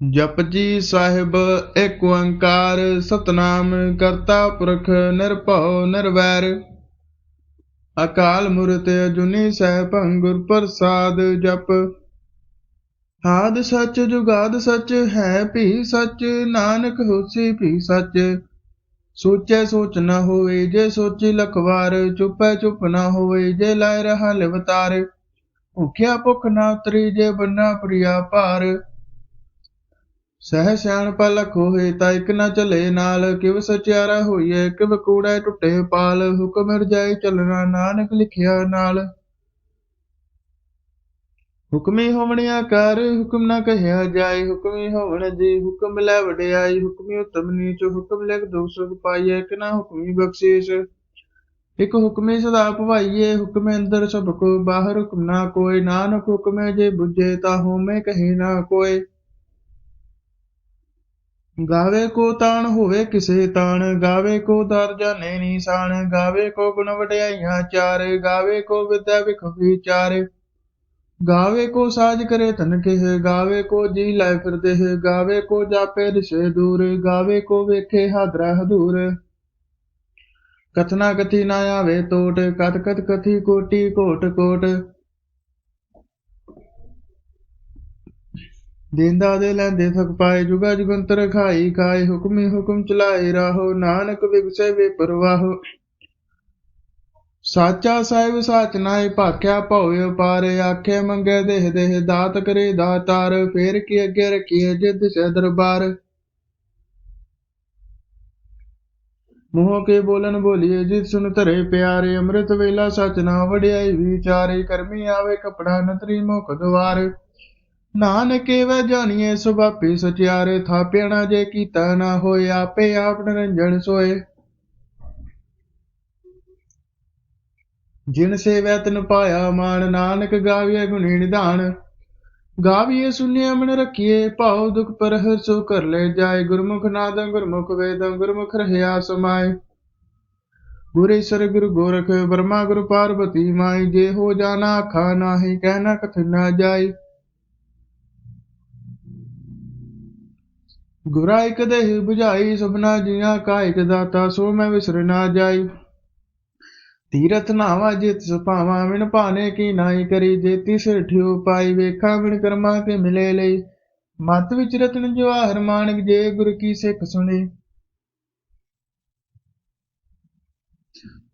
ਜਪਜੀ ਸਾਹਿਬ ਏਕ ਓੰਕਾਰ, ਸਤਨਾਮ ਕਰਤਾ ਪੁਰਖ ਨਿਰਭਉ ਨਿਰਵੈਰ। ਅਕਾਲ ਮੂਰਤ ਅਜੂਨੀ ਸੈਭੰ ਗੁਰ ਪ੍ਰਸਾਦ ਜਪ। ਆਦ ਸੱਚ ਜੁਗਾਦ ਸੱਚ ਹੈ ਭੀ ਸੱਚ, ਨਾਨਕ ਹੋਸੀ ਭੀ ਸੱਚ। ਸੋਚੈ ਸੋਚ ਨਾ ਹੋਵੇ ਜੇ ਸੋਚੀ ਲਖਵਾਰ, ਚੁਪੈ ਚੁੱਪ ਨਾ ਹੋਵੇ ਜੇ ਲਾਇ ਰਹਾ ਲਿਵਤਾਰ। ਭੁਖਿਆ ਭੁਖ ਨਾ ਉਤਰੀ ਜੇ ਬੰਨਾ ਪ੍ਰਿਆ ਭਾਰ। ਸਹਿ ਸਿਆਣਪ ਲਖ ਹੋਏ ਤਾਂ ਇਕ ਨਾ ਚਲੇ ਨਾਲ, ਕਿਵ ਸਚਿਆਰਾ ਹੋਈਏ ਕਿਵ ਕੂੜੈ ਟੁੱਟੇ ਪਾਲ, ਹੁਕਮ ਰਜਾਈ ਚੱਲਣਾ ਨਾਨਕ ਲਿਖਿਆ ਨਾਲ। ਹੁਕਮੀ ਹੋਵਣ ਆਕਾਰ ਹੁਕਮ ਨਾ ਕਹਿਆ ਜਾਏ, ਹੁਕਮੀ ਹੋਵਣ ਜੀ ਹੁਕਮ ਲੈ ਵਡਿਆਈ, ਹੁਕਮੀ ਉਤਮ ਨੀਚ, ਹੁਕਮ ਲਿਖ ਦੋਸਤ ਪਾਈਐ ਕਿ ਨਾ ਹੁਕਮੀ ਬਖਸ਼ੀਸ਼। ਇਕ ਹੁਕਮੇ ਸਦਾ ਭਵਾਈਏ ਹੁਕਮੇ ਅੰਦਰ ਸਭ ਕੋ, ਬਾਹਰ ਹੁਕਮ ਨਾ ਕੋਈ ਨਾਨਕ ਹੁਕਮੇ ਜੇ ਬੁਝੇ ਤਾ ਹੋਮੇ ਕਹੇ ਨਾ ਕੋਈ ਗਾਵੇ ਕੋ ਤਾਣ ਹੋਵੇ ਕਿਸੇ ਤਾਣ, ਗਾਵੇ ਕੋ ਦਰ ਜਾਣੇ ਨੀਸਾਨ, ਗਾਵੇ ਕੋ ਗੁਣ ਵਡਿਆਈਆਂ ਚਾਰ, ਗਾਵੇ ਕੋ ਵਿਦਿਆ ਵਿਖ ਵਿਚਾਰ। ਗਾਵੇ ਕੋ ਸਾਜ ਕਰੇ ਤਨ ਕਿਹ, ਗਾਵੇ ਕੋ ਜੀ ਲੈ ਫਿਰਦੇ, ਗਾਵੇ ਕੋ ਜਾਪੇ ਰਿਸ਼ੇ ਦੂਰ, ਗਾਵੇ ਕੋ ਵੇਖੇ ਹਾਦਰਾ ਹਦੂਰ। ਕਥਨਾ ਕਥੀ ਨਾ ਆਵੇ ਟੋਟ ਕਤ ਕਤ ਕਥੀ ਕੋਟੀ ਕੋਟ ਕੋਟ। ਦੇਂਦਾ ਦੇ ਲੈਂਦੇ ਥਕ ਪਾਏ, ਜੁਗਾ ਜੁਗੰਤਰ ਖਾਈ ਖਾਏ, ਹੁਕਮੀ ਹੁਕਮ ਚਲਾਏ ਰਾਹੋ, ਨਾਨਕ ਵਿਗਸੇ ਵੇ ਪਰਵਾਹੋ। ਸਾਚਾ ਸਾਹਿਬ ਸਾਚ ਨਾਏ, ਭਾਖਿਆ ਭਉ ਪਾਰੇ, ਆਖੇ ਮੰਗੇ ਦੇਹ ਦੇਹ, ਦਾਤ ਕਰੇ ਦਾਤਾਰ, ਫੇਰ ਕੀ ਅੱਗੇ ਰਖੀਏ ਜਿੱਦ ਸੇ ਦਰਬਾਰ। ਮੂੰਹ ਕੇ ਬੋਲਨ ਬੋਲੀਏ ਜਿਤ ਸੁਨ ਧਰੇ ਪਿਆਰੇ, ਅੰਮ੍ਰਿਤ ਵੇਲਾ ਸਚ ਨਾ ਵਡਿਆਈ ਵਿਚਾਰੇ, ਕਰਮੀ ਆਵੇ ਕਪੜਾ ਨਤਰੀ ਮੁਖ ਦਵਾਰ। ਨਾਨਕੇ ਵੈ ਜਾਣੀਏ ਸੁਭਾਪੀ ਸਚਿਆਰੇ, ਥਾਪਿਆ ਨਾ ਜੇ ਕੀਤਾ ਨਾ ਹੋਏ, ਆਪੇ ਆਪ ਨਿਰੰਜਨ ਸੋਏ। ਜਿਨ ਸੇਵੈ ਤਨ ਪਾਇਆ ਮਾਨ ਨਾਨਕ ਗਾਵੀਏ ਗੁਣੀ ਨਿਧਾਨ। ਗਾਵੀਏ ਸੁਨਿਆ ਮਨ ਰਖੀਏ ਭਾਉ ਦੁਖ ਪਰ ਹਰ ਸੋ ਕਰ ਲੈ ਜਾਏ। ਗੁਰਮੁਖ ਨਾਦੰ ਗੁਰਮੁਖ ਵੇਦੰ, ਗੁਰਮੁਖ ਰਹਿਆ ਸਮਾਏ। ਗੁਰੇ ਸਰ ਗੁਰੂ ਗੋਰਖ, ਬਰਮਾ ਗੁਰੂ ਪਾਰਬਤੀ ਮਾਈ। ਜੇ ਹੋ ਜਾਣਾ ਖਾ ਨਾਹੀ ਕਹਿਣਾ ਕਥ ਨਾ ਜਾਈ ਗੁਰਾ ਇਕ ਦੇਹ 부ਝਾਈ ਸੁਭਨਾ ਜੀਆਂ ਕਾ ਇਕ ਦਾਤਾ, ਸੋ ਮੈਂ ਵਿਸਰ ਨਾ ਜਾਈ। ਤੀਰਥ ਨਾਵਾ ਜਿਤ ਸੁਪਾਵਾ ਵਿਣ ਭਾਨੇ ਕੀ ਨਾਈ ਕਰੀ, ਜੇਤੀ ਸਿਰ ਠਿਓ ਪਾਈ, ਵੇਖਾ ਵਿਣ ਕਰਮਾ ਕੇ ਮਿਲੇ ਲਈ। ਮਤ ਵਿਚ ਰਤਨ ਜਵਾਹਰ ਮਾਨਕ, ਜੇ ਗੁਰ ਕੀ ਸਿੱਖ ਸੁਣੇ।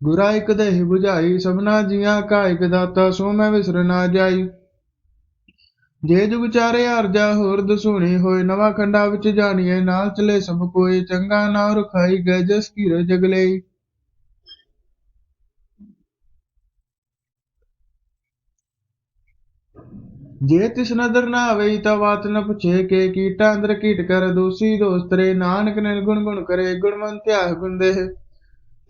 ਗੁਰਾ ਇਕ ਦੇਹ 부ਝਾਈ ਸਭਨਾ ਜੀਆਂ ਕਾ ਇਕ ਦਾਤਾ, ਸੋ ਮੈਂ ਵਿਸਰ ਨਾ ਜਾਈ। ਜੇ ਜੁਗ ਚਾਰੇ ਅਰਜਾ ਹੋਰ ਦਸੂਣੀ ਹੋਏ, ਨਵਾਂ ਖੰਡਾ ਵਿੱਚ ਜਾਣੀਏ ਨਾਲ ਚਲੇ ਸਭ ਕੋਈ ਚੰਗਾ ਨਾਮ ਰਖਾਈ ਗਏ ਜਸ ਕੀ ਜਗਲੇ ਜੇ ਤਿਸ ਨਦਰ ਨਾ ਆਵੇ, ਤਾਂ ਬਾਤ ਨ ਪੁੱਛੇ ਕੇ ਕੀਟਾ ਅੰਦਰ ਕੀਟ ਕਰ, ਦੋਸੀ ਦੋਸਤਰੇ ਨਾਨਕ ਨੇ ਗੁਣ ਗੁਣ ਕਰੇ ਗੁਣਵੰਤਿਆ ਗੁਣ ਦੇਹ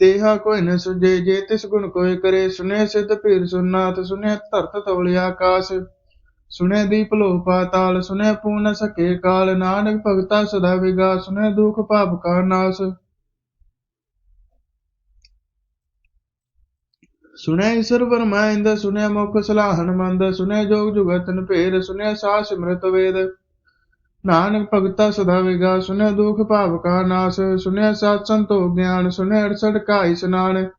ਤੇਹਾ ਕੋਈ ਨ ਸੁਝੇ, ਜੇ ਤਿਸ ਗੁਣ ਕੋਈ ਕਰੇ ਸੁਨੇ ਸਿਧ ਪੀਰ ਸੁਨਾਤ ਸੁਨੇ ਧਰਤ ਤਵਲਿ ਆਕਾਸ਼। ਸੁਨੇ ਦੀਪ ਲੋ ਪਾਤਾਲ ਸੁਨੇ ਪੂਰਨ ਸਕੇ ਕਾਲ, ਨਾਨਕ ਭਗਤਾ ਸਦਾ ਵਿਗਾ ਸੁਨੇ ਦੁਖ ਪਾਪ ਕਾ ਨਾਸ। ਸੁਨੇ ਈਸ਼ਰ ਵਰਮਾਇੰਦ ਸੁਨੇ ਮੁਖ ਸਲਾਹਨ ਮੰਦ ਸੁਨੇ ਜੋਗ ਜੁਗਤਨ ਭੇਦ ਸੁਨੇ ਸਾਸ ਸਿਮਰਤ ਵੇਦ। ਨਾਨਕ ਭਗਤਾ ਸਦਾ ਵਿਗਾ ਸੁਨੇ ਦੁਖ ਭਾਵ ਕਾ ਨਾਸ ਸੁਨੇ ਸਤ ਸੰਤੋ ਗਿਆਨ ਸੁਨੇ ਅੜਸੜ ਕਾ ਇਸਨਾਨ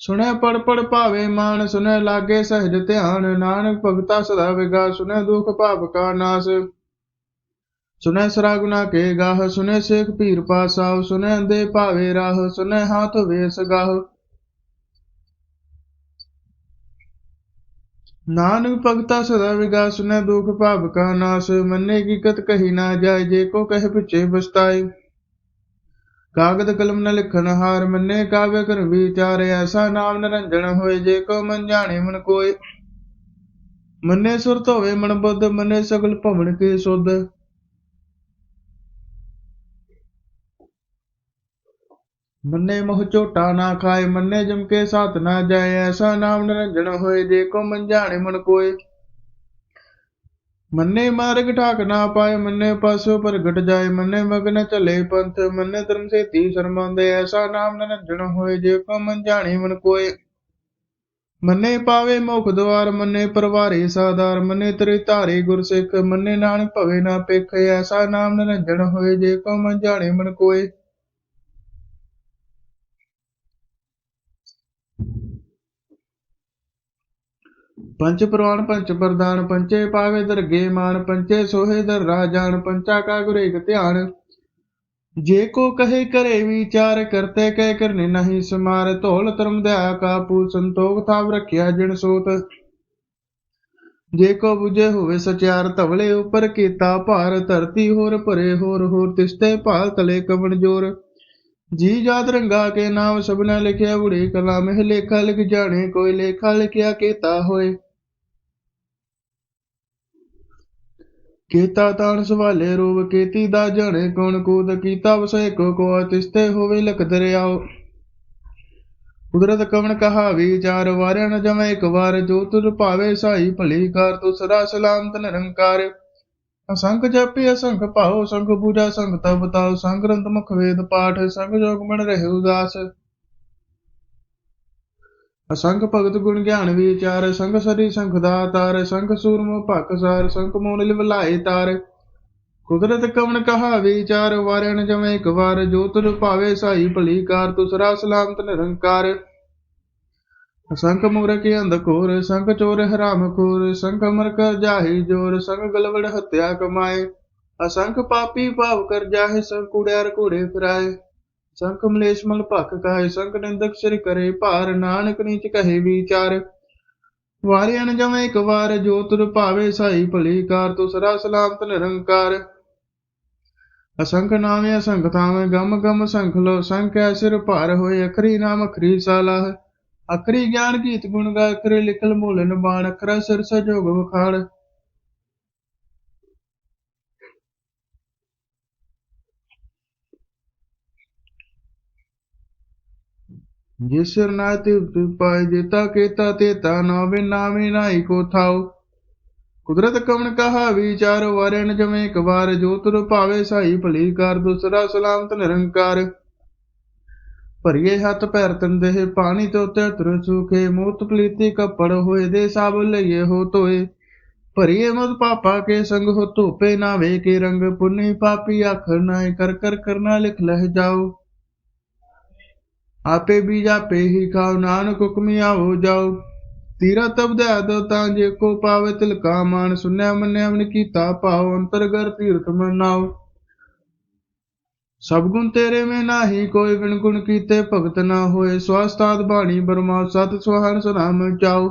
ਸੁਨੇ ਪੜ ਪੜ ਭਾਵੇ ਮਾਨ ਸੁਨੇ ਲਾਗੇ ਸਹਿਜ ਧਿਆਨ, ਨਾਨਕ ਭਗਤਾ ਸਦਾ ਵਿਗਾ ਸੁਨੇ ਦੁਖ ਭਾਵ ਕਾ ਨਾਸ। ਸੁਨੇ ਸਰਾ ਗੁਨਾ ਕੇ ਗਾਹ ਸੁਨੇ ਸੇਖ ਪੀਰ ਪਾਸਾਉ ਸੁਨੇ ਅੰਦੇ ਭਾਵੇ ਰਾਹ ਸੁਨੈ ਹਾਥ ਵੇਸ ਗਾਹ। ਨਾਨਕ ਭਗਤਾ ਸਦਾ ਵਿਗਾ ਸੁਨੈ ਦੁਖ ਭਾਵ ਕਾ ਨਾਸ, ਮੰਨੇ ਕੀ ਕਤ ਕਹੀ ਨਾ ਜਾਏ, ਜੇ ਕੋ ਕਹਿ ਪਿਛੇ ਬਸਤਾਈ ਕਾਗਦ ਕਲਮ ਨ ਲਿਖਨ ਹਾਰ ਮੰਨੇ, ਕਾਵੇ ਕਰ ਵਿਚਾਰ ਐਸਾ ਨਾਮ ਨਿਰੰਜਨ ਹੋਏ, ਜੇ ਕੋ ਮਨ ਜਾਣੇ ਮਨ ਕੋਏ। ਮੰਨੇ ਸੁਰਤ ਹੋਵੇ ਮਨ ਬੁੱਧ, ਮੰਨੇ ਸਗਲ ਭਵਨ ਕੇ ਸੁਧ। ਮੰਨੇ ਮੋਹ ਝੋਟਾ ਨਾ ਖਾਏ, ਮੰਨੇ ਜਮ ਕੇ ਸਾਥ ਨਾ ਜਾਏ ਐਸਾ ਨਾਮ ਨਿਰੰਜਨ ਹੋਏ, ਜੇ ਕੋ ਮਨ ਜਾਣੇ ਮਨ ਕੋਏ। ਮੰਨੇ ਮਾਰਗ ਠਾਕ ਨਾ ਪਾਏ, ਮੰਨੇ ਪਾਸੋ ਪ੍ਰਗਟ ਜਾਏ, ਮੰਨੇ ਮਗਨ ਚਲੇ ਪੰਥ, ਮੰਨੇ ਧਰਮ ਸੇਤੀ ਸ਼ਰਮਾਉਂਦੇ ਐਸਾ ਨਾਮ ਨਿਰੰਜਣ ਹੋਏ, ਜੇ ਕੋ ਮਨ ਜਾਣੇ ਮਨ ਕੋਏ। ਮੰਨੇ ਪਾਵੇ ਮੁਖ ਦਵਾਰ, ਮੰਨੇ ਪਰਵਾਰੇ ਸਾਦਾਰ ਮੰਨੇ ਤੇਰੇ ਧਾਰੇ ਗੁਰਸਿੱਖ, ਮੰਨੇ ਨਾਨਕ ਭਵੇ ਨਾ ਪਿਖ, ਐਸਾ ਨਾਮ ਨਿਰੰਜਣ ਹੋਏ, ਜੇ ਕੋ ਮਨ ਜਾਣੇ ਮਨ ਕੋਏ। ਪੰਚ ਪ੍ਰਵਾਨ, ਪੰਚ ਪ੍ਰਦਾਨ ਪੰਚੇ ਪਾਵੇ ਦਰਗੇ ਮਾਨ, ਪੰਚੇ ਸੋਹੇ ਦਰ ਰਾਜਾਨ ਪੰਚਾ ਕਾ ਗੁਰੇਕ ਧਿਆਨ। ਜੇ ਕੋ ਕਹੇ ਕਰੇ ਵਿਚਾਰ, ਕਰਤੇ ਕਹਿ ਕਰਨੇ ਨਹੀਂ ਸਮਾਰ। ਧੋਲ ਧਰਮ ਦਇਆ ਕਾ ਪੂ ਸੰਤੋਖ ਥਾਵ ਰਖਿਆ ਜਿਨ ਸੋਤ। ਜੇ ਕੋ 부ਜੇ ਹੋਵੇ ਸਚਿਆਰ, ਧਵਲੇ ਉਪਰ ਕੀਤਾ ਭਾਰ। ਧਰਤੀ ਹੋਰ ਭਰੇ, ਹੋਰ ਹੋਰ ਤਿਸਤੇ ਭਾਲ, ਤਲੇ ਕਵਣ ਜੋਰ। ਜੀ ਜਾਤ ਰੰਗਾ ਕੇ ਨਾਮ ਸਭਨਾ ਲਿਖਿਆ ਉੜੇ ਕਲਾ ਹੈ ਲੇਖਾ ਲਿਖ ਜਾਣੇ, ਕੋਈ ਲੇਖਾ ਲਿਖਿਆ ਕੀਤਾ ਹੋਏ। ਕੀਤਾ ਤਾਣ ਸਵਾਲੇ ਰੂਪ ਕੀਤੀ ਦਾ ਜਾਣੇ ਕੌਣ ਕੂਦ, ਕੀਤਾ ਵਸੈ ਕੋ ਕੋ ਤਿਸਤੇ ਹੋਵੇ ਲਖ ਦਰਿਆਓ। ਕੁਦਰਤ ਕਵਣ ਕਹਾ ਵਿਚਾਰ ਵਾਰਿਆ ਨ ਜਮੈ ਇੱਕ ਵਾਰ, ਜੋ ਤੁਰ ਭਾਵੇ ਸਾਈ ਭਲੀ ਕਰ ਤੂੰ ਸਦਾ ਸਲਾਮਤ ਨਿਰੰਕਾਰ। ਅਸੰਖ ਜਪੀ, ਅਸੰਖ ਭਾਉ ਸੰਖ ਪੂਜਾ ਸੰਖ ਤਪ ਤਾਉ, ਸੰਗ ਗ੍ਰੰਥ ਮੁਖ ਵੇਦ ਪਾਠ, ਸੰਗ ਜੋਗ ਮਨ ਰਹੇ ਉਦਾਸ ਅਸੰਖ ਭਗਤ ਗੁਣ ਗਿਆਨ ਵਿਚਾਰ, ਸੰਗ ਸਰੀ ਸੰਖ ਦਾਤਾਰ ਸੰਖ ਸੂਰਮ ਭਕ ਸਾਰ ਸੰਖ ਮੋਨ ਲਿਵ ਤਾਰ। ਕੁਦਰਤ ਕਵਣ ਕਹਾ ਵਿਚਾਰ ਵਾਰਣ ਜਮੈ ਇੱਕ ਵਾਰ, ਜੋ ਤੁਰ ਭਾਵੇ ਸਾਈ ਭਲੀ ਕਾਰ ਤੁਸਰਾ ਸਲਾਮਤ ਨਿਰੰਕਾਰ। ਸੰਖ ਮੂਰਖ ਅੰਧ ਘੋਰ ਸੰਖ ਚੋਰ ਹਰਾਮ ਖੋਰ ਸੰਖ ਅਮਰ ਕਰ ਜਾਹੀ ਜੋਰ ਸੰਖ ਗਲਵੜ ਹੱਤਿਆ ਕਮਾਏ। ਅਸੰਖ ਪਾਪੀ ਭਾਵ ਕਰ ਜਾਹੇ ਸੰਖ ਕੁੜਿਆਰ ਘੋੜੇ ਫਿਰਾਏ। ਸੰਖ ਮਲੇਸ਼ ਮਲ ਭਖ ਕਾਏ ਸੰਖ ਨਿੰਦਕ ਸਿਰ ਕਰੇ ਭਾਰ, ਨਾਨਕ ਨੀਚ ਕਹੇ ਵਿਚਾਰ। ਵਾਰਿਆ ਨ ਜਮੈ ਇੱਕ ਵਾਰ, ਜੋ ਤੁਰ ਭਾਵੇ ਸਾਈ ਭਲੀ ਕਾਰ ਤੁਸਰਾ ਸਲਾਮਤ ਨਿਰੰਕਾਰ ਅਸੰਖ ਨਾਮੇ ਅਸੰਖ ਥਾਵੇਂ, ਗਮ ਗਮ ਸੰਖ ਲੋ, ਸੰਖ ਐ ਸਿਰ ਭਾਰ ਹੋਏ, ਅਖਰੀ ਨਾਮ ਅਖਰੀ ਸਾਲਾਹ ਅਖਰੀ ਗਿਆਨ ਗੀਤ ਗੁਣ ਗਾ ਅਖਰੇ ਲਿਖਲ ਮੂਲਨ ਬਾਣ ਅਖਰਾ ਸਿਰ ਸਜੋਗ ਵਖਾੜ। ਜਿਸ ਨਾ ਤੇ ਪਾਏ ਜੇਤਾ ਕੇਤਾ ਤੇਤਾ ਨਾਵੇ ਨਾਮੇ ਨਾਈ ਕੋ ਥਾਉ। ਕੁਦਰਤ ਕਵਣ ਕਹਾ ਵਿਚਾਰ ਵਰਣ ਜਮੇ ਇੱਕ ਵਾਰ ਜੋ ਭਾਵੇ ਸਾਈ ਭਲੀ ਕਰ ਦੂਸਰਾ ਸਲਾਮਤ ਨਿਰੰਕਾਰ। ਭਰੀਏ ਹੱਥ ਪੈਰ ਤੰਦੇ ਪਾਣੀ ਤੋਂ ਤੇ ਤੁਰ ਸੁਖੇ ਮੂਤ ਪਲੀਤੀ ਕੱਪੜ ਹੋਏ ਦੇ ਸਭ ਲਈਏ ਹੋ ਤੋਏ ਭਰੀਏ ਮਤ ਪਾਪਾ ਕੇ ਸੰਗ ਹੋ ਧੋਪੇ ਨਾਵੇ ਕੇ ਰੰਗ ਪੁੰਨੀ ਪਾਪੀ ਆਖਰ ਨਾਏ ਕਰ ਕਰ ਕਰਨਾ ਲਿਖ ਲਹਿ ਜਾਓ। ਆਪੇ ਬੀਜ ਆਪੇ ਹੀ ਖਾਓ, ਨਾਨਕ ਹੁਕਮੀ ਆਵੋ ਜਾਓ। ਤੀਰਾ ਤਬ ਦੋ ਤਾਂ ਜੇ ਕੋ ਪਾਵੇ ਤਿਲਕਾ ਮਾਨ, ਸੁਨਿਆ ਮੰਨਿਆ ਮਨ ਕੀਤਾ ਭਾਉ, ਅੰਤਰਗਰ ਤੀਰਥ ਮਨਾਓ। ਸਭ ਗੁਣ ਤੇਰੇ ਮੈਂ ਨਾਹੀ, ਕੋਈ ਵਿਣ ਗੁਣ ਕੀਤੇ ਭਗਤ ਨਾ ਹੋਏ। ਸਵਾਸਤਾਦ ਬਾਣੀ ਬਰਮਾ, ਸਤ ਸੁਹਾਨ ਸੁਨਾਮ ਚਾਉ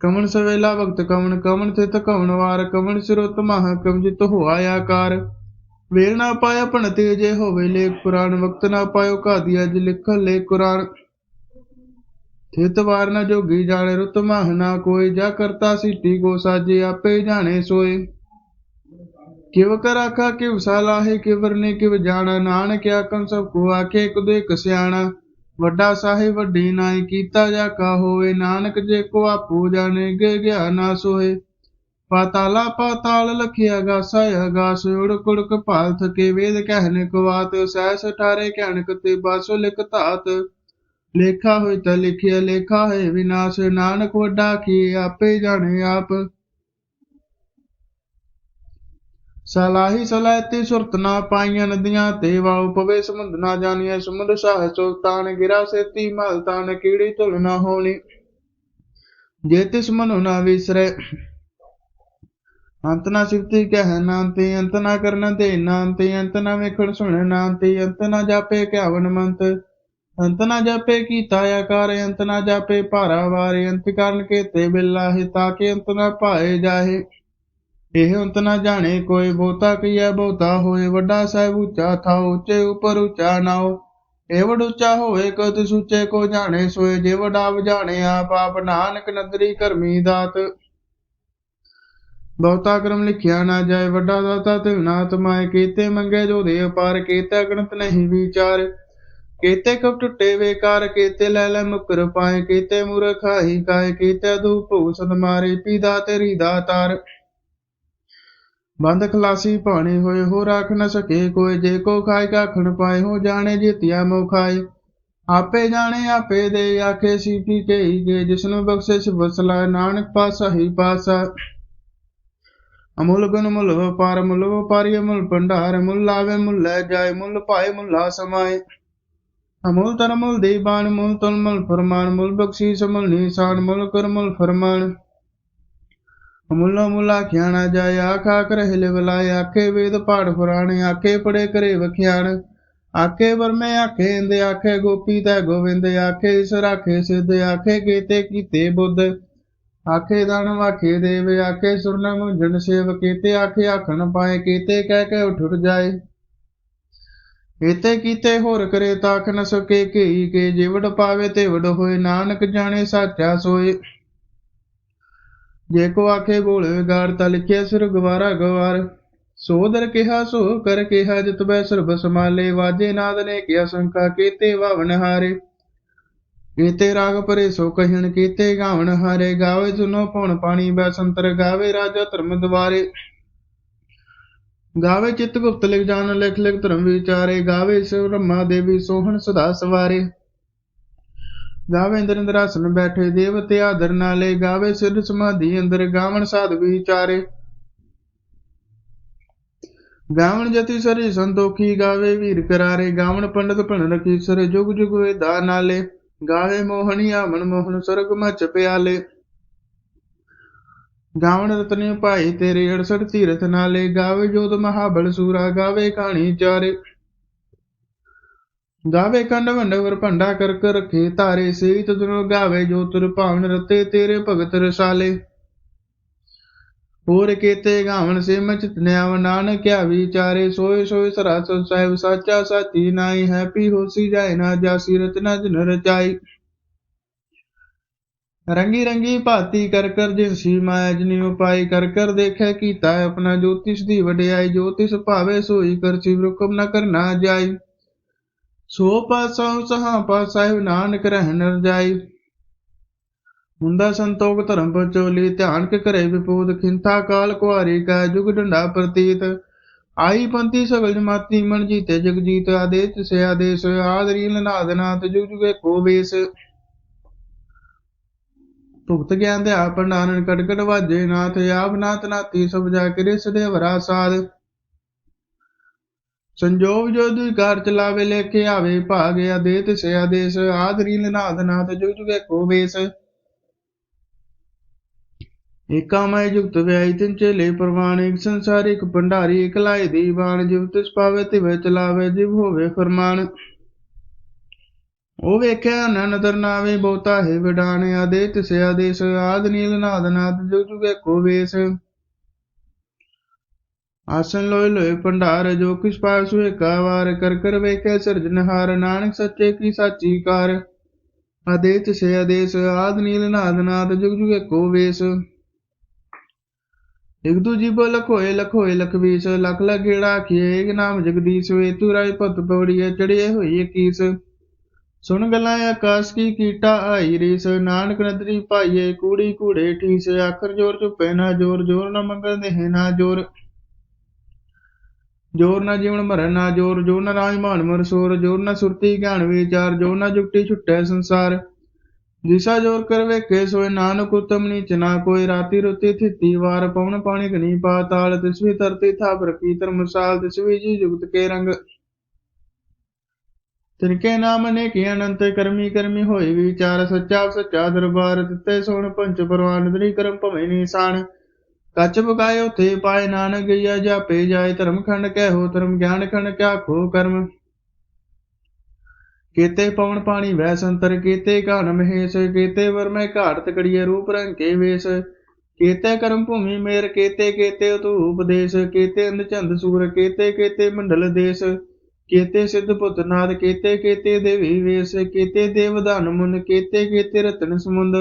ਕਮਨ ਸਵੇਲਾ ਭਗਤ ਕਮਨ ਕਮਨ ਤੇ ਤਕਵਨ ਵਾਰ, ਕਮਨ ਸਿਰੋਤ ਮਹਾ ਕਮ ਜਿਤ ਹੋਆ ਆਕਾਰ। ਵੇਲ ਨਾ ਪਾਇਆ ਭਣਤੇ ਜੇ ਹੋਵੇ ਲੇਖ ਪੁਰਾਣ ਵਕਤ ਨਾ ਪਾਇਓ ਕਾਦੀ ਅਜ ਲਿਖਲ ਲੇ ਕੁਰਾਨ। ਥਿਤ ਨਾ ਜੋਗੀ ਜਾਣੇ ਰੁਤ ਮਹ ਨਾ ਕੋਈ, ਜਾ ਕਰਤਾ ਸੀਟੀ ਕੋ ਸਾਜੇ ਆਪੇ ਜਾਣੇ ਸੋਏ। ਕਿਵ ਕਰ ਕਿਵ ਸਾਲਾਹੇ ਕਿਵਰ ਨੇ ਕਿਵ ਜਾਣਾ, ਨਾਨਕ ਆਕੰ ਸਭ ਕੋ ਆਖੇ, ਇਕ ਇੱਕ ਸਿਆਣਾ। ਵੱਡਾ ਸਾਹਿਬ ਵੱਡੀ ਨਾਈ ਕੀਤਾ ਜਾ ਕਾ ਹੋਵੇ, ਨਾਨਕ ਜੇ ਕੋ ਆਪੂ ਜਾਣੇ ਗੇ ਗਿਆ ਨਾ ਸੋਏ। ਪਾਤਾਲਾ ਪਾਤਾਲ ਲਖਿਆ ਗਾਸਾ ਅਗਾਸ ਉੜ ਕੁੜਕ ਭਾਲ ਥਕੇ ਵੇਦ ਕਹਿਨੇ ਕਵਾਤ, ਸਹਿਸ ਠਾਰੇ ਕਹਿਣਕ ਤੇ ਬਾਸੋ ਲਿਖ ਧਾਤ। ਲੇਖਾ ਹੋਇ ਤਾ ਲਿਖਿਆ, ਲੇਖਾ ਹੈ ਵਿਨਾਸ਼, ਨਾਨਕ ਵੱਡਾ ਕੀ ਆਪੇ ਜਾਣੇ ਆਪ। ਸਲਾਹੀ ਸਲਾਹਤੀ ਸੁਰਤ ਨਾ ਪਾਈਆਂ ਨਦੀਆਂ ਤੇ, ਵਾਉ ਪਵੇ ਸਮੁੰਦ ਨਾ ਜਾਣੀਐ, ਸਮੁੰਦ ਸਾਹ ਸੁਲਤਾਨ ਗਿਰਾ ਸੇਤੀ ਮਲ ਤਾਨ ਕੀੜੀ ਧੁਲ ਨਾ ਹੋਣੀ। ਜੇ ਤਿਸ ਮਨੁ ਨਾ ਵਿਸਰੇ ਅੰਤ ਨਾ ਸਿਫਤੀ ਕਹਿ ਨਾ ਅੰਤ ਨਾ ਕਰਨ ਤੇ ਨਾ ਅੰਤ ਨਾ ਵੇਖਣ ਸੁਣ ਨਾ ਅੰਤ ਨਾ ਜਾਪੇ ਕਿਆਵਨ ਮੰਤ। ਅੰਤ ਨਾ ਜਾਪੇ ਕੀਤਾ ਆਕਾਰ, ਅੰਤ ਨਾ ਜਾਪੇ ਭਾਰਾ ਵਾਰੇ, ਅੰਤ ਕਰਨ ਕੇ ਤੇ ਬਿਲਾਹੇ ਤਾਂ ਕਿ ਅੰਤ ਨਾ ਪਾਏ ਜਾਹੇ। ਇਹ ਅੰਤ ਨਾ ਜਾਣੇ ਕੋਈ ਬਹੁਤਾ ਕੀਆ ਬਹੁਤਾ ਹੋਏ, ਵੱਡਾ ਸਾਹਿਬ ਉੱਚਾ ਥਾਉ, ਉੱਚੇ ਉਪਰ ਉੱਚਾ ਨਾਉ। ਇਹ ਉੱਚਾ ਹੋਏ, ਕਦ ਸੁਚੇ ਕੋ ਜਾਣੇ, ਸੋਏ ਜੇ ਵਡਾ ਜਾਣੇ ਆਪ ਆਪ ਨਾਨਕ ਨਦਰੀ ਕਰਮੀ ਦਾਤ। ਬਹੁਤਾ ਕਰਮ ਲਿਖਿਆ ਨਾ ਜਾਏ, ਵੱਡਾ ਦਾਤਾ ਤੇ ਨਾਤ ਮਾਏ ਕੀਤੇ ਮੰਗੇ ਜੋ ਦੇ ਅਪਾਰ, ਕੀਤੇ ਗਣਤ ਨਹੀਂ ਵਿਚਾਰ। ਕੀਤੇ ਕਬ ਟੁੱਟੇ ਵੇਕਾਰ ਕੀਤੇ ਲੈ ਲੈ ਮੁਕਰ ਪਾਏ। ਕੀਤੇ ਮੁਰਖਾਈ ਕਾਏ, ਕੀਤੇ ਦੂ ਸਦ ਮਾਰੇ। ਪੀਦਾ ਤੇਰੀ ਦਾਤਾਰ ਬੰਦ ਖਲਾਸੀ ਭਾਣੇ ਹੋਏ ਹੋ ਰੱਖ ਨਾ ਸਕੇ ਕੋਈ। ਜੇ ਕੋ ਖਾਏ, ਕਾਖਣ ਪਾਏ, ਹੋ ਜਾਣੇ ਜਿਤਿਆ ਮੋ ਖਾਏ ਆਪੇ ਜਾਣੇ, ਆਪੇ ਦੇ, ਆਖੇ ਸੀਪੀ ਕਹੀ ਕੇ ਜਿਸਨੂੰ ਬਖਸ਼ਿਸ਼ ਬਸਲਾ ਨਾਨਕ ਪਾਸਾ ਹੀ ਪਾਸਾ ਅਮੁੱਲ ਗੁਣ ਮੁੱਲ ਵਪਾਰ ਮੁੱਲ ਵਪਾਰੀ ਅਮੁੱਲ ਭੰਡਾਰ ਮੁੱਲ ਲਾਵੇ ਮੁੱਲ ਲੈ ਜਾਏ ਮੁੱਲ ਪਾਏ ਮੁੱਲਾ ਸਮਾਏ। ਅਮੁੱਲ ਤਨ ਮੁੱਲ ਦੀ ਮੁੱਲ ਤੁਲ ਮੁੱਲ ਫਰਮਾਨ, ਮੁੱਲ ਬਖਸ਼ੀਸ, ਮੁੱਲ ਨਿਸ਼ਾਨ, ਮੁੱਲ ਕਰ ਮੁੱਲ ਫਰਮਾਨ। ਅਮੁੱਲ ਮੁੱਲ ਆਖਿਆ ਜਾਏ, ਆਖਾ ਕਰ ਹਿਲੇ ਬਲਾਏ ਆਖੇ ਵੇਦ ਪਾੜ ਫੁਰਾਣੇ ਆਖੇ ਪੜੇ ਕਰੇ ਵਖਿਆਣ। ਆਖੇ ਵਰਮੇ, ਆਖੇ ਇੰਦੇ, ਆਖੇ ਗੋਪੀ ਤੈ ਗੋਵਿੰਦ, ਆਖੇ ਇਸ ਰਾਖੇ ਸਿੱਧ, ਆਖੇ ਕੀਤੇ ਕੀਤੇ ਬੁੱਧ। ਆਖੇ ਦਾਨ ਵਾਖੇ ਦੇਵ, ਆਖੇ ਸੁਰਨ ਮੁੰਝਣ ਸੇਵ ਕੀਤੇ, ਆਖੇ ਆਖਣ ਪਾਏ ਕੀਤੇ, ਕਹਿ ਕੇ ਉਠ ਉਠ ਜਾਏ। ਕੀਤੇ ਕੀਤੇ ਹੋਰ ਕਰੇ ਤਾਖ ਨ ਸਕੇ ਕਹੀ ਕੇ ਜਿਵੜ ਪਾਵੇ ਤੇ ਵੜ ਹੋਏ, ਨਾਨਕ ਜਾਣੇ ਸਾਚਾ ਸੋਏ। ਜੇ ਕੋ ਆਖੇ ਬੋਲੇ ਗਾਰ ਤਾ ਲਿਖਿਆ ਸਿਰ ਗਵਾਰਾ ਗਵਾਰ। ਸੋਦਰ ਕਿਹਾ, ਸੋ ਕਰ ਕਿਹਾ, ਜਿਤ ਬੈ ਸਰਬ ਸਮਾਲੇ ਵਾਜੇ ਨਾਦ ਨੇ ਕਿਆ ਸੰਕਾ ਕੀਤੇ ਵਾਵਨ ਹਾਰੇ। ਕੀਤੇ ਰਾਗ ਪਰੇ ਸੋ ਕਹਿਣ ਕੀਤੇ ਗਾਵਣ ਹਾਰੇ, ਗਾਵੇ ਸੁਨੋ ਪਉਣ ਪਾਣੀ ਬੈ ਸੰਤਰ ਗਾਵੇ ਰਾਜਾ ਧਰਮ ਦੁਆਰੇ ਗਾਵੇ ਚਿਤ ਗੁਪਤ ਲਿਖ ਜਾਣ, ਲਿਖ ਲਿਖ ਧਰਮ ਵਿਚਾਰੇ, ਗਾਵੇ ਸਿਵ ਬ੍ਰਹਮਾ ਦੇਵੀ ਸੋਹਣ ਸਦਾ ਸਵਾਰੇ। ਗਾਵੇ ਇੰਦਰ ਇੰਦਰਾਸਨ ਬੈਠੇ ਦੇਵਤੇ ਆਦਰ ਨਾਲੇ, ਗਾਵੇ ਸਿਰ ਸਮਾਧੀ ਅੰਦਰ ਗਾਵਣ ਸਾਧ ਵਿਚਾਰੇ। ਗਾਵਣ ਜਤੀ ਸਰੀ ਸੰਤੋਖੀ, ਗਾਵੇ ਵੀਰ ਕਰਾਰੇ, ਗਾਵਣ ਪੰਡਤ ਭਣ ਰਖੀ ਸਰ ਜੁਗ ਜੁਗ ਵੇਦਾ ਨਾਲੇ। ਗਾਵੇ ਮੋਹਣੀਆ ਮਨ ਮੋਹਨ ਸਰਗ ਮਚ ਪਿਆਲੇ। ਗਾਵਣ ਰਤਨੇ ਭਾਈ ਤੇਰੇ 68 ਤੀਰਥ ਨਾਲੇ, ਗਾਵੇ ਜੋਤ ਮਹਾਬਲ ਸੂਰਾ, ਗਾਵੇ ਕਹਾਣੀ ਚਾਰੇ। ਗਾਵੇ ਕੰਡ ਵੰਡਵਰ ਭੰਡਾ ਕਰ ਕਰ ਰਖੇ ਧਾਰੇ ਸੇਤ ਤਦਨੋ ਗਾਵੇ ਜੋ ਤੁਰ ਭਾਵਨ ਰਤੇ ਤੇਰੇ ਭਗਤ ਰਸਾਲੇ। ਹੋਰ ਕੀਤੇ ਗਾਵਨ ਸੇ ਮਚਿਤ ਨਿਆਵ ਨਾਨਕ ਵਿਚਾਰੇ ਸੋਏ ਸੋਏ ਸਰਾਸ ਸਾਹਿਬ ਸਾਚਾ ਸਾਚੀ ਨਾਈ ਹੈਪੀ ਹੋਸੀ ਜਾਏ ਨਾ ਜਾਸੀ ਰਤਨਾ ਜਨ ਰਚਾਈ। ਰੰਗੀ ਰੰਗੀ ਭਾਤੀ ਕਰ ਕਰ ਜਿਨਸੀ ਮਾਇਆ ਜਨੀ ਉਪਾਈ ਕਰ ਕਰ ਦੇਖੈ ਕੀਤਾ ਆਪਣਾ ਜੋਤਿਸ਼ ਦੀ ਵਡਿਆਈ ਜੋਤਿਸ਼ ਭਾਵੇ ਸੋਈ ਕਰ ਸਿਵ ਹੁਕਮ ਨ ਕਰਨਾ ਜਾਈ। ਸੋ ਪਾਸਾ ਸਹਾ ਪਾਸਾ ਨਾਨਕ ਰਹਿ ਨਰ ਜਾਈ। ਮੁੰਦਾ ਸੰਤੋਖ ਧਰਮ ਪਚੋਲੀ ਧਿਆਨ ਕੇ ਕਰੇ ਵਿਪੂਤ ਖਿੰਥਾ ਕਾਲ ਕੁਹਾਰੀ ਕਾ ਜੁਗ ਡੰਡਾ ਪ੍ਰਤੀਤ। ਆਈ ਪੰਤੀ ਸਗਲ ਜਮਾਤੀ, ਮਨ ਜੀਤੇ ਜਗ ਜੀਤ ਸੇ ਆਦੇਸ਼, ਆਦਰੀ ਲਨਾਦਨਾਥ ਜੁਗ ਜੁਗੇ ਕੋ ਵੇਸ। ਭੁਗਤ ਗਿਆਨ ਦੇ ਆਪ ਨਾਨਕ ਕਟਕਟ ਵਾਜੇ ਨਾਥ, ਆਪ ਨਾਥ ਨਾਤੀ ਸਭ ਜਾ ਕੇ ਰਿਸ ਵਰਾ ਸਾਧ ਸੰਜੋਗ ਜੋ ਦੁਕਾਰ ਚਲਾਵੇ, ਲੈ ਕੇ ਆਵੇ ਭਾਗ ਆਦੇਤ ਸੇ ਆਦੇਸ਼, ਆਦਰੀ ਲਨਾਦਨਾਥ ਜੁਗ ਜੁਗੇ ਕੋ ਵੇਸ। ਏਕਾ ਮੈਂ ਜੁਗਤ ਵਿਆਈ ਤਿਨ ਚੇਲੇ ਪ੍ਰਵਾਨ, ਇੱਕ ਸੰਸਾਰ, ਇੱਕ ਭੰਡਾਰੀ, ਇੱਕ ਲਾਏ ਦੀ ਬਾਣ ਜਿਵ ਤਿਸ ਪਾਵੇ ਤਿਵੇਂ ਚਲਾਵੇ, ਜਿਵ ਹੋਵੇ ਫਰਮਾਨ। ਉਹ ਵੇਖਿਆ ਨਾ ਨਦਰ ਨਾਵੇ ਬਹੁਤਾ ਹੈ ਵਿਡਾਣ ਆਦੇ ਤਿਸ ਆਦੇਸ਼, ਆਦ ਨੀਲ ਨਾਦ ਨਾਦ ਜੁਗ ਜੁਗੇ ਕੋ ਵੇਸ। ਆਸਨ ਲੋਇ ਲੋਇ ਭੰਡਾਰ, ਜੋ ਕਿਸ ਪਾਸ ਹੋਏ ਵਾਰ ਕਰ ਕਰ ਵੇਖੇ ਸਿਰਜਨਹਾਰ ਨਾਨਕ ਸੱਚੇ ਕੀ ਸਾਚੀ ਕਾਰ। ਆਦੇ ਸੇ ਆਦੇਸ਼, ਆਦ ਨੀਲ ਨਾਦ ਨਾਦ, ਜੁਗ ਜੁਗੇ ਕੋ ਵੇਸ। ਇਕ ਦੂਜੀ ਬੋ ਲਖੋਏ ਲਖੋਏ, ਲਖਵੀਸ, ਲਖ ਲਗੇੜਾ ਕੀਏ ਇਕ ਨਾਮ ਜਗਦੀਸ਼ ਵੇ ਤੂ ਰਾਏ ਪਤ ਪੌੜੀਏ ਚੜਿਏ ਸੁਣ ਗਲਾਂ ਆਕਾਸ਼ ਕੀ ਕੀਟਾ ਆਈ ਰੀਸ, ਨਾਨਕ ਨਦਰੀ ਪਾਈਏ, ਕੂੜੀ ਕੂੜੇ ਠੀਸ, ਆਖਰ ਜੋਰ ਚੁੱਪੇ ਨਾ ਜੋਰ ਜੋਰ ਨਾ ਮੰਗਣ ਦੇਹ ਨਾ ਜੋਰ। ਜੋਰ ਨਾ ਜੀਵਨ ਮਰਨ ਨਾ ਜੋਰ ਜੋਰ ਨਾ ਰਾਜ ਮਾਨ ਮਰ ਸੋਰ, ਜੋਰ ਨਾ ਸੁਰਤੀ ਗਿਆਨ ਵਿਚਾਰ, ਜੋਰ ਨਾ ਜੁਗਤੀ ਛੁੱਟੈ ਸੰਸਾਰ। ਜਿਸਾ ਜੋਰ ਕਰ ਵੇਖੇ ਸੋਏ ਨਾਨਕ ਉਤਮ ਨੀਚ ਨਾ ਕੋਈ ਰਾਤੀ ਰੁਤੀ ਥਿਤੀ ਵਾਰ ਪਵਨ ਤਿਸਵੀ ਤਰਤੀ ਥਾਪ ਰਖੀ ਧਰਮਸਾਲ ਤਿਸਵੀ ਜੀ ਜੁਗਤ ਕੇ ਰੰਗ। ਤਿਨਕੇ ਨਾਮ ਨੇ ਕੀ ਅਨੰਤ ਕਰਮੀ ਕਰਮੀ ਹੋਈ ਵਿਚਾਰ, ਸੱਚਾ ਸੱਚਾ ਦਰਬਾਰ ਦਿੱਤੇ ਸੋਣ, ਪੰਚ ਪਰਵਾਨ ਦਰੀ ਕਰਮ ਭਵੇਂ ਨਿਸ਼ਾਨ। ਕੱਚ ਬਗਾਏ ਉਥੇ ਪਾਏ ਨਾਨਕ ਗਈਆ ਜਾਪੇ ਜਾਏ ਧਰਮ ਖੰਡ, ਕਹਿ ਹੋ ਧਰਮ ਗਿਆਨ ਖੰਡ ਕਿਆ ਖੋ ਕਰਮ। ਕੀਤੇ ਪਵਨ ਪਾਣੀ ਵੈ ਸੰਤਰ, ਕੀਤੇ ਘਾਨ ਮਹੇਸ਼, ਕੀਤੇ ਵਰਮੈ ਘਾਟ ਤਕੜੀਏ ਰੂਪ ਰੰਗ ਕੇ ਵੇਸ। ਕੀਤੇ ਕਰਮ ਭੂਮੀ ਮੇਰ, ਕੀਤੇ ਕੀਤੇ ਤੂ ਉਪਦੇਸ਼ ਕੀਤੇ ਅੰਧ ਚੰਦ ਸੂਰ, ਕੀਤੇ ਕੀਤੇ ਮੰਡਲ ਦੇਸ਼। ਕੀਤੇ ਸਿੱਧ ਪੁੱਤ ਨਾਦ, ਕੀਤੇ ਕੀਤੇ ਦੇਵੀ ਵੇਸ। ਕੀਤੇ ਦੇਵਦਾਨ ਮੁਨ, ਕੀਤੇ ਕੀਤੇ ਰਤਨ ਸਮੁੰਦ।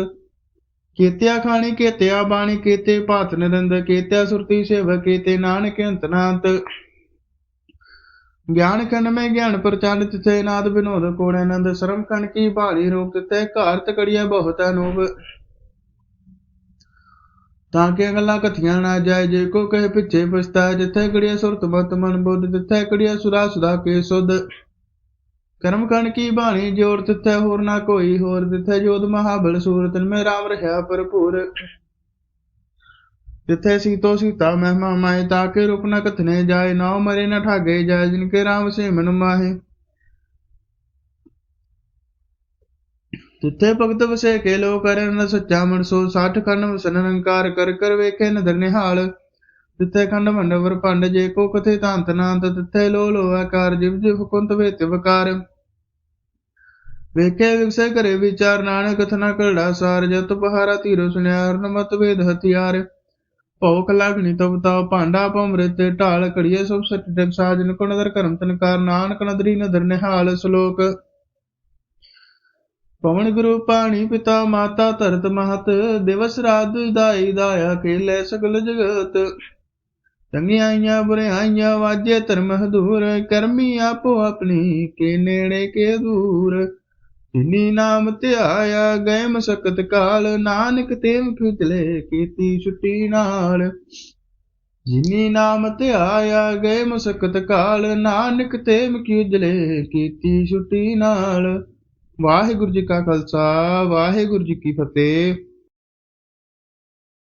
ਕੀਤਿਆ ਖਾਣੀ, ਕੀਤਿਆ ਬਾਣੀ, ਕੀਤੇ ਭਾਤ ਨਿਰੰਦ। ਕੀਤਿਆ ਸੁਰਤੀ ਸੇਵ ਕੀਤੇ ਨਾਨਕ ਅੰਤ ਨਾਂਤ। ਗਿਆਨ ਖੰਡ ਮੈਂ ਗਿਆਨ ਪ੍ਰਚਾਰਿਤ ਤੇ ਨਾਦ ਬਿਨੋਦ ਕੋੜੇ ਆਨੰਦ, ਸ਼ਰਮ ਕਣ ਕੀ ਭਾਲੀ ਰੂਪ ਤੇ ਘਰ ਤਕੜੀਆਂ ਬਹੁਤ ਅਨੂਪ ਤਾਂ ਕਿ ਗੱਲਾਂ ਕਥੀਆਂ ਨਾ ਜਾਏ, ਜੇ ਕੋ ਕਹੇ ਪਿੱਛੇ ਪਛਤਾ, ਜਿੱਥੇ ਕੜੀਆ ਸੁਰਤ ਮਤ ਮਨ ਬੁੱਧ ਜਿੱਥੇ ਕੜੀਆ ਸੁਰਾ ਸੁਦਾ ਕੇ ਸੁਧ। ਕਰਮ ਕਣ ਕੀ ਬਾਣੀ ਜੋਰ, ਤਿੱਥੈ ਹੋਰ ਨਾ ਕੋਈ ਹੋਰ, ਤਿੱਥੈ ਜੋਤ ਮਹਾਬਲ ਸੂਰਤ ਮੈਂ ਰਾਮ ਰਹਾ ਭਰਪੂਰ। ਤਿੱਥੈ ਸੀਤੋ ਸੀਤਾ ਮਹਿਮਾ ਮਾਏ ਤਾਕੇ ਰੂਪ ਨ ਕਥਨੇ ਜਾਏ ਨਾਉ ਮਰੇ ਨ ਠਾਗੇ ਜਾਏ, ਜਿਨ ਕੇ ਰਾਮ ਸੇ ਮਨ ਤਿੱਥੇ ਭਗਤ ਵਸੇ ਕੇ ਲੋ ਕਰਨ ਸੱਚਾ ਮਨ ਸੋ ਸਾਠ ਖੰਡ ਵਸਨ ਨਿਰੰਕਾਰ ਕਰ ਕਰ ਵੇਖੇ ਨਦਰ ਨਿਹਾਲ। ਤਿੱਥੇ ਖੰਡ ਮੰਡਵਰ ਭੰਡ ਜੇ ਕੋ ਕਥੇ ਤਾਂਤ ਨਾਂਤ, ਤਿੱਥੇ ਲੋ ਲੋ ਆਕਾਰ ਜਿਵ ਜਿਵ ਕੁੰਤ ਵੇਤ ਵਕਾਰ। ਵੇਖੇ ਵਿਗਸੇ ਕਰੇ ਵਿਚਾਰ, ਨਾਨਕ ਕਥਨਾ ਕਰੜਾ ਸਾਰ, ਜਤ ਬਹਾਰਾ ਧੀਰੋ ਸੁਨਿਆਰ ਨਮਤ ਵੇਦ ਹਥਿਆਰ। ਭੌਖ ਲਾਗਣੀ ਤਬ ਤਾ ਭਾਂਡਾ ਭਮਰੇ ਤੇ ਢਾਲ ਕੜੀਏ ਸਭ ਸਟ ਡਿਗ ਸਾਜਨ ਕੋ ਨਦਰ ਕਰਮ ਤਨਕਾਰ ਨਾਨਕ ਨਦਰੀ ਨਦਰ ਨਿਹਾਲ ਸ਼ਲੋਕ। ਪਵਨ ਗੁਰੂ ਪਾਣੀ ਪਿਤਾ ਮਾਤਾ ਧਰਤ ਮਹਤ, ਦਿਵਸ ਰਾਤ ਦਾਈ ਦਾਇਆ ਖੇਲੇ ਸਗਲ ਜਗਤ। ਚੰਗਿਆਈਆਂ ਬੁਰਿਆਈਆਂ ਵਾਜੇ ਧਰਮ ਹਦੂਰ, ਕਰਮੀ ਆਪੋ ਆਪਣੀ, ਕੇ ਨੇੜੇ, ਕੇ ਦੂਰ। ਜਿਨੀ ਨਾਮ ਧਿਆਇਆ ਗਏ ਮਸਕਤ ਕਾਲ, ਨਾਨਕ ਤੇ ਖਿਚਲੇ ਕੀਤੀ ਛੁੱਟੀ ਨਾਲ। ਜਿਨੀ ਨਾਮ ਧਿਆਇਆ ਗਏ ਮਸਕਤ ਕਾਲ, ਨਾਨਕ ਤੇ ਉਜਲੇ ਕੀਤੀ ਛੁੱਟੀ ਨਾਲ। ਵਾਹਿਗੁਰੂ ਜੀ ਕਾ ਖਾਲਸਾ, ਵਾਹਿਗੁਰੂ ਜੀ ਕੀ ਫਤਿਹ।